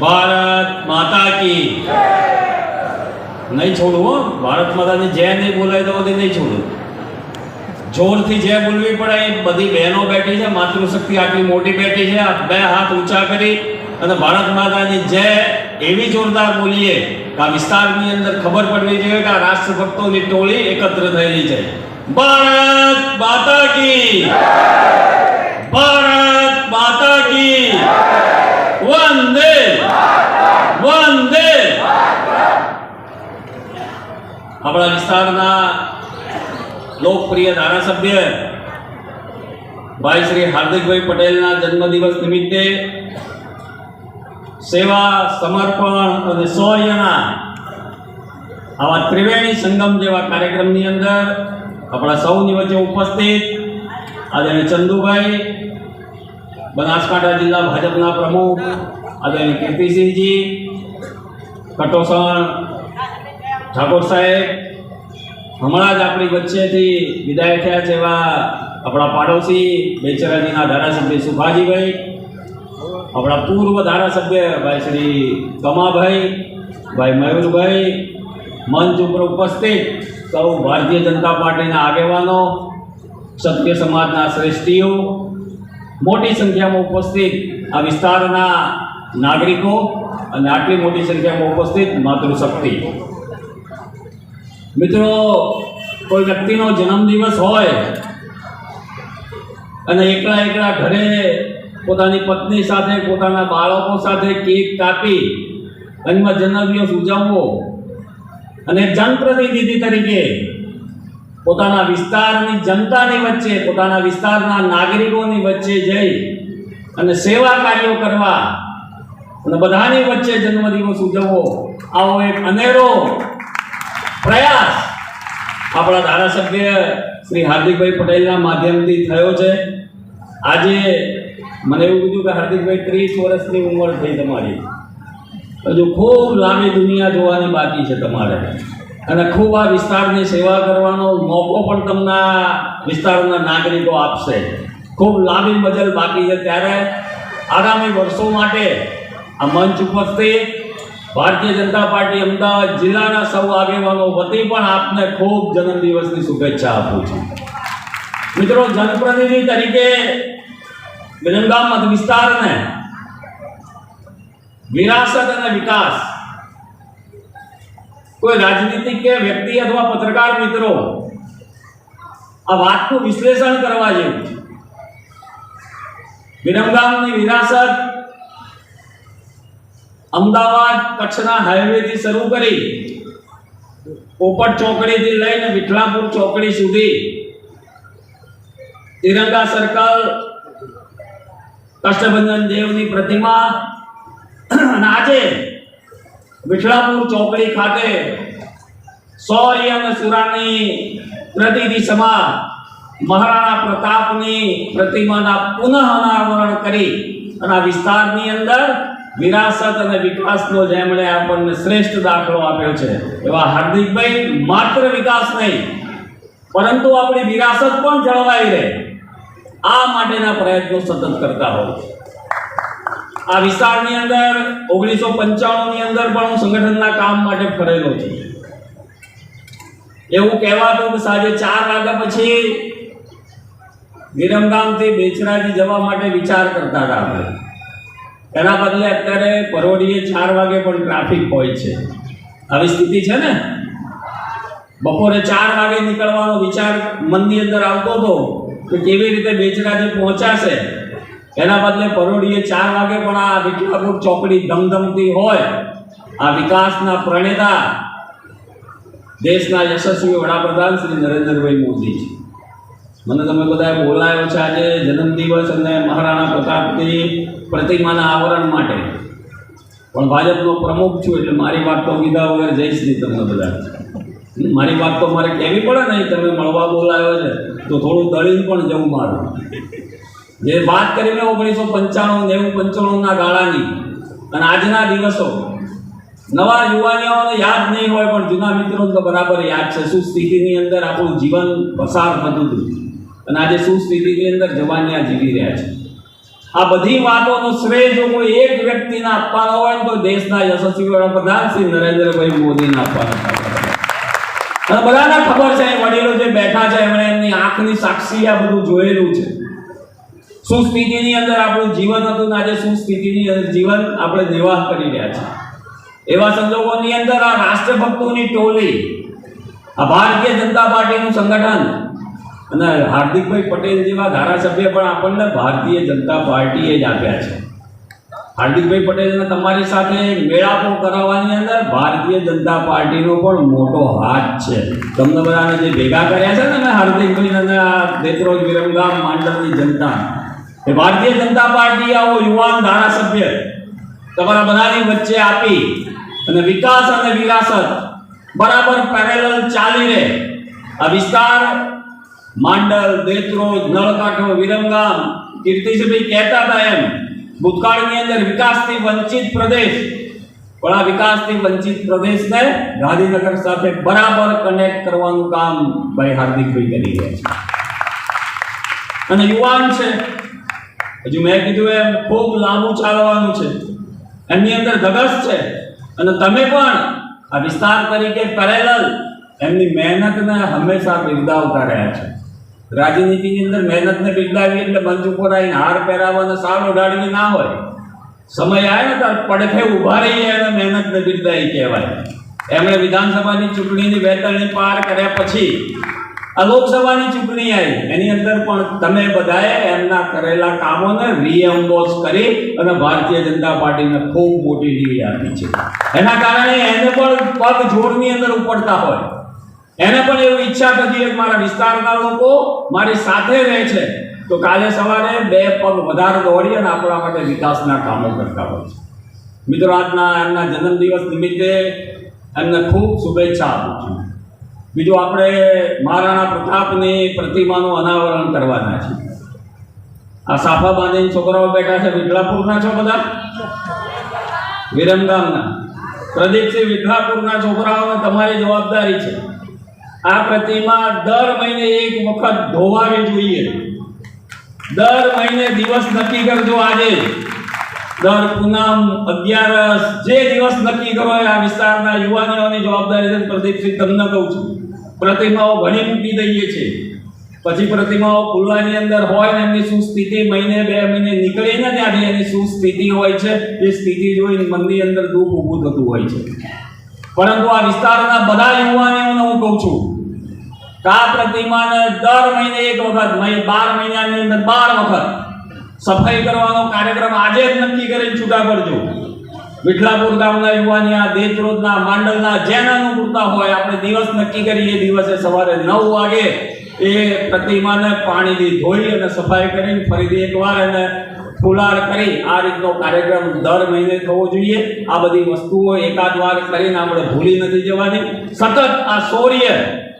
ભારત માતા કી. નહીં છોડું હો. ભારત માતાની જય નહીં બોલાય તો બધી નહીં છોડું. જોરથી જય બોલવી પડે એ બધી બહેનો બેઠી છે, માતૃશક્તિ આટલી મોટી બેઠી છે બે હાથ ઊંચા કરી અને ભારત માતાની જય એવી જોરદાર બોલીએ કે આ વિસ્તારની અંદર ખબર પડવી જોઈએ કે આ રાષ્ટ્રભક્તોની ટોળી એકત્ર થયેલી છે. ભારત માતા કી. ભારત માતા કી. વંદે. વંદે. આપણા વિસ્તારના લોકપ્રિય ધારાસભ્ય ભાઈ શ્રી હાર્દિકભાઈ પટેલના જન્મદિવસ નિમિત્તે સેવા સમર્પણ અને શૌર્યના આવા ત્રિવેણી સંગમ જેવા કાર્યક્રમની અંદર આપણા સૌની વચ્ચે ઉપસ્થિત આદરણીય ચંદુભાઈ, બનાસકાંઠા જિલ્લા ભાજપના પ્રમુખ આદરણીય કીર્તિસિંહજી કટોસણ, ઠાકોર સાહેબ, હમણાં જ આપણી વચ્ચેથી વિદાય થયા છે એવા આપણા પાડોશી, બેચરાજીના ધારાસભ્ય સુભાજીભાઈ, આપણા પૂર્વ ધારાસભ્ય ભાઈ શ્રી કમાભાઈ, ભાઈ મયુરભાઈ, મંચ ઉપર ઉપસ્થિત સૌ ભારતીય જનતા પાર્ટીના આગેવાનો ક્ષત્રિય સમાજના શ્રેષ્ઠીઓ, મોટી સંખ્યામાં ઉપસ્થિત આ વિસ્તારના નાગરિકો અને આટલી મોટી સંખ્યામાં ઉપસ્થિત માતૃશક્તિ. મિત્રો, કોઈ વ્યક્તિનો જન્મદિવસ હોય અને એકલા એકલા ઘરે પોતાની પત્ની સાથે, પોતાના બાળકો સાથે કેક કાપી જન્મ જન્મદિવસ ઉજવવો અને જનપ્રતિનિધિ તરીકે પોતાના વિસ્તારની જનતાની વચ્ચે, પોતાના વિસ્તારના નાગરિકોની વચ્ચે જઈ અને સેવા કાર્યો કરવા અને બધાની વચ્ચે જન્મદિવસ ઉજવવો આવો એક અનેરો પ્રયાસ આપણા ધારાસભ્ય શ્રી હાર્દિકભાઈ પટેલના માધ્યમથી થયો છે. આજે મને એવું કીધું કે હાર્દિકભાઈ ત્રીસ વર્ષની ઉંમર થઈ તમારી. હજુ ખૂબ લાંબી દુનિયા જોવાની બાકી છે તમારે. અને ખૂબ આ વિસ્તારની સેવા કરવાનો મોકો પણ તમને વિસ્તારના નાગરિકો આપશે. ખૂબ લાંબી મજલ બાકી છે. ત્યારે આગામી વર્ષો માટે આ મંચ ઉપસ્થિત ભારતીય જનતા પાર્ટી અમદાવાદ જિલ્લાના સૌ આગેવાનો વતી પણ આપને ખૂબ જન્મદિવસની શુભેચ્છા આપું છું. મિત્રો, જનપ્રતિનિધિ તરીકે વિરંગામ મત વિસ્તારને વિરાસત અને વિકાસ કોઈ રાજનીતિક કે વ્યક્તિ અથવા પત્રકાર મિત્રો, આ વાતનું વિશ્લેષણ કરવા જેવું છે. વિરમગામની વિરાસત અમદાવાદ કચ્છના હાઈવેથી શરૂ કરી પોપટ ચોકડીથી લઈને વિઠલાપુર ચોકડી સુધી તિરંગા સર્કલ કષ્ટભંજન દેવની પ્રતિમા આજે વિઠલાપુર ચોકડી ખાતે શૌર્ય અને સુરાની પ્રતિનિધિ સમા મહારાણા પ્રતાપની પ્રતિમાના પુનઃ અનાવરણ કરી અને આ વિસ્તારની અંદર વિરાસત અને વિકાસનો જેમણે આપણને શ્રેષ્ઠ દાખલો આપ્યો છે, એવા હાર્દિકભાઈ માત્ર વિકાસ નહીં, પરંતુ આપણી વિરાસત પણ જળવાઈ રહે. આ માટેના પ્રયત્નો સતત કરતા હોય આ વિસ્તારની અંદર, ઓગણીસો પંચાણુંની અંદર પણ હું સંગઠનના કામ માટે ફરેલો છું. એવું કહેવાતું કે સાંજે ચાર વાગ્યા પછી વિરમગામથી બેચરાજી જવા માટે વિચાર કરતા હતા આપણે. એના બદલે અત્યારે પરોઢીએ ચાર વાગે પણ ટ્રાફિક હોય છે. આવી સ્થિતિ છે ને? બપોરે ચાર વાગે નીકળવાનો વિચાર મનની અંદર આવતો હતો કે કેવી રીતે બેચરાજી પહોંચાશે? એના બદલે પરોઢીએ ચાર વાગે પણ આ વિઠલાપુર ચોકડી ધમધમતી હોય, આ વિકાસના પ્રણેતા દેશના યશસ્વી વડાપ્રધાન શ્રી નરેન્દ્રભાઈ મોદી છે મને તમે બધાએ બોલાયો છે આજે જન્મદિવસ અને મહારાણા પ્રતાપની પ્રતિમાના આવરણ માટે. પણ ભાજપનો પ્રમુખ છું એટલે મારી વાત તો કીધા વગર જઈશ નહીં તમને બધા મારી વાત તો મારે કહેવી પડે ને, તમે મળવા બોલાયો છે, તો થોડું દળીને પણ જવું મારું. જે વાત કરી મેં ઓગણીસો પંચાણું, નેવું પંચાણુંના ગાળાની. અને આજના દિવસો, નવા યુવાનીઓને યાદ નહીં હોય પણ જૂના મિત્રોને તો બરાબર યાદ છે. શું સ્થિતિની અંદર આપણું જીવન પસાર થતું હતું? અને આજે શું સ્થિતિની અંદર જવાન્યા જીવી રહ્યા છે. આ બધી વાતોનો શ્રેય જો કોઈ એક વ્યક્તિને આપવાનો હોય તો દેશના યશસ્વી વડાપ્રધાન શ્રી નરેન્દ્રભાઈ મોદીને આપવાનો અને બધાને ખબર છે વડીલો જે બેઠા છે, એમણે એમની આંખની સાક્ષી આ બધું જોયેલું છે. શું સ્થિતિની અંદર આપણું જીવન હતું ને આજે શું સ્થિતિની અંદર જીવન આપણે નિર્વાહ કરી રહ્યા છીએ. એવા સંજોગોની અંદર આ રાષ્ટ્રભક્તોની ટોલી, આ ભારતીય જનતા પાર્ટીનું સંગઠન અને હાર્દિકભાઈ પટેલ જેવા ધારાસભ્ય પણ આપણને ભારતીય જનતા પાર્ટીએ જ આપ્યા છે. હાર્દિકભાઈ પટેલને તમારી સાથે મેળાપો કરાવવાની અંદર ભારતીય જનતા પાર્ટીનો પણ મોટો હાથ છે. તમને બધાને જે ભેગા કર્યા છે ને મેં હાર્દિકભાઈ અને દેત્રોજ વિરમગામ માંડલની જનતા, એ ભારતીય જનતા પાર્ટી આવો યુવાન ધારાસભ્ય, તમારા બધાની વચ્ચે આપી અને વિકાસ અને વિરાસત બરાબર પેરેલલ ચાલી રહે. આ વિસ્તાર માંડલ દેત્રોજ નળકાંઠો, વિરમગામ. કીર્તિસિંહભાઈ કહેતા હતા એમ, ભૂતકાળની અંદર વિકાસથી વંચિત પ્રદેશ. પણ આ વિકાસથી વંચિત પ્રદેશને ગાંધીનગર સાથે બરાબર કનેક્ટ કરવાનું કામ ભાઈ હાર્દિકભાઈ કરી રહ્યા છે. અને યુવાન છે. હજુ મેં કીધું એમ, ખૂબ લાંબુ ચાલવાનું છે. એમની અંદર ધગસ છે. અને તમે પણ આ વિસ્તાર તરીકે પેરેલલ એમની મહેનતને હંમેશા બિરદાવતા રહ્યા છે. રાજનીતિની અંદર મહેનતને બિરદાવી એટલે ઉપર આવીને હાર પહેરાવવાનો સાલ ઉડાડીને ના હોય. સમય આવે ને ત્યારે પડખે ઊભા રહીએ અને મહેનતને બિરદાવી કહેવાય. એમણે વિધાનસભાની ચૂંટણીની વેતરણી પાર કર્યા પછી આ લોકસભાની ચૂંટણી આવી. એની અંદર પણ તમે બધાએ એમના કરેલા કામોને રીએમ્બોસ કરી અને ભારતીય જનતા પાર્ટીને ખૂબ મોટી લીડ આપી છે. એના કારણે એને પણ પગ જોડની અંદર ઉપડતા હોય. એને પણ એવી ઈચ્છા થતી હોય મારા વિસ્તારના લોકો મારી સાથે રહે છે, તો કાલે સવારે બે પગ વધારે દોડી અને આપણા માટે વિકાસના કામો કરતા હોય છે. મિત્રો, આજના એમના જન્મદિવસ નિમિત્તે એમને ખૂબ શુભેચ્છા આપું છું. બીજું, આપણે મહારાણા પ્રતાપની પ્રતિમાનું અનાવરણ કરવાના છે. આ સાફા બાંધીને છોકરાઓ બેઠા છે વિઠલાપુરના છો બધા? વિરમગામના. પ્રદીપસિંહ વિઠલાપુરના છોકરાઓને તમારી જવાબદારી છે. આ પ્રતિમા દર મહિને એક વખત ધોવાવી જોઈએ. દર મહિને દિવસ નક્કી કરજો આજે. દર પૂનમ અગિયારસ જે દિવસ નક્કી કરો આ વિસ્તારના યુવાનોની જવાબદારી છે પ્રદીપસિંહ તમને કહું છું. પ્રતિમાઓ ઘણી મૂકી દઈએ છીએ પછી પ્રતિમાઓ ખુલ્લાની અંદર હોય ને એમની શું સ્થિતિ? મહિને બે મહિને નીકળીને ત્યાંથી એની શું સ્થિતિ હોય છે? એ સ્થિતિ જોઈને મનની અંદર દુઃખ ઊભું થતું હોય છે. પરંતુ આ વિસ્તારના બધા યુવાનીઓને હું કહું છું કા પ્રતિમાને દર મહિને એક વખત, મહિ બાર મહિનાની અંદર બાર વખત સફાઈ કરવાનો કાર્યક્રમ આજે જ નક્કી કરીને છૂટા પડજો વિઠલાપુર ગામના યુવાની આ દેશરોજના માંડલના જેના અનુકૂળતા હોય, આપણે દિવસ નક્કી કરીએ, દિવસે સવારે નવ વાગે એ પ્રતિમાને પાણીથી ધોઈ અને સફાઈ કરીને ફરીથી એકવાર એને ફુલાર કરી આ રીતનો કાર્યક્રમ દર મહિને થવો જોઈએ. આ બધી વસ્તુઓ એકાદ વાર કરીને આપણે ભૂલી નથી જવાની. સતત આ શૌર્ય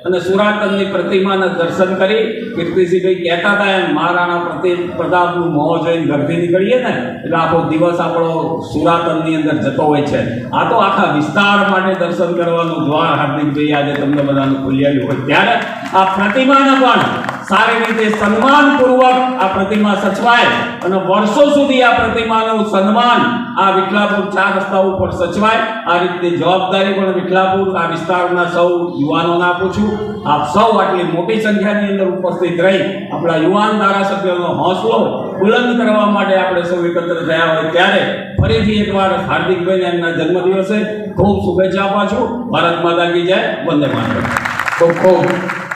અને સુરાતનની પ્રતિમાના દર્શન કરી કીર્તિસિંહભાઈ કહેતા હતા, એમ મહારાણા પ્રતિ પ્રતાપનું મોં જોઈને ઘરથી નીકળીએ ને, એટલે આખો દિવસ આપણો સુરાતનની અંદર જતો હોય છે. આ તો આખા વિસ્તાર માટે દર્શન કરવાનું દ્વાર હાર્દિકભાઈ આજે તમને બધાનું ખુલ્યાયું હોય. ત્યારે આ પ્રતિમાને પણ સારી રીતે સન્માનપૂર્વક આ પ્રતિમા સચવાય અને વર્ષો સુધી આ પ્રતિમાનું સન્માન આ વિઠલાપુર ચાર રસ્તા ઉપર સચવાય આ રીતની જવાબદારી પણ વિઠલાપુર આ વિસ્તારના સૌ યુવાનોને આપું છું. આપ સૌ આટલી મોટી સંખ્યાની અંદર ઉપસ્થિત રહી આપણા યુવાન ધારાસભ્યોનો હોંસલો બુલંદ કરવા માટે આપણે સૌ એકત્ર થયા હોય ત્યારે ફરીથી એકવાર હાર્દિકભાઈને એમના જન્મદિવસે ખૂબ શુભેચ્છા આપવા છું. ભારત માતા કી જય. વંદે માતરમ. ખૂબ ખૂબ.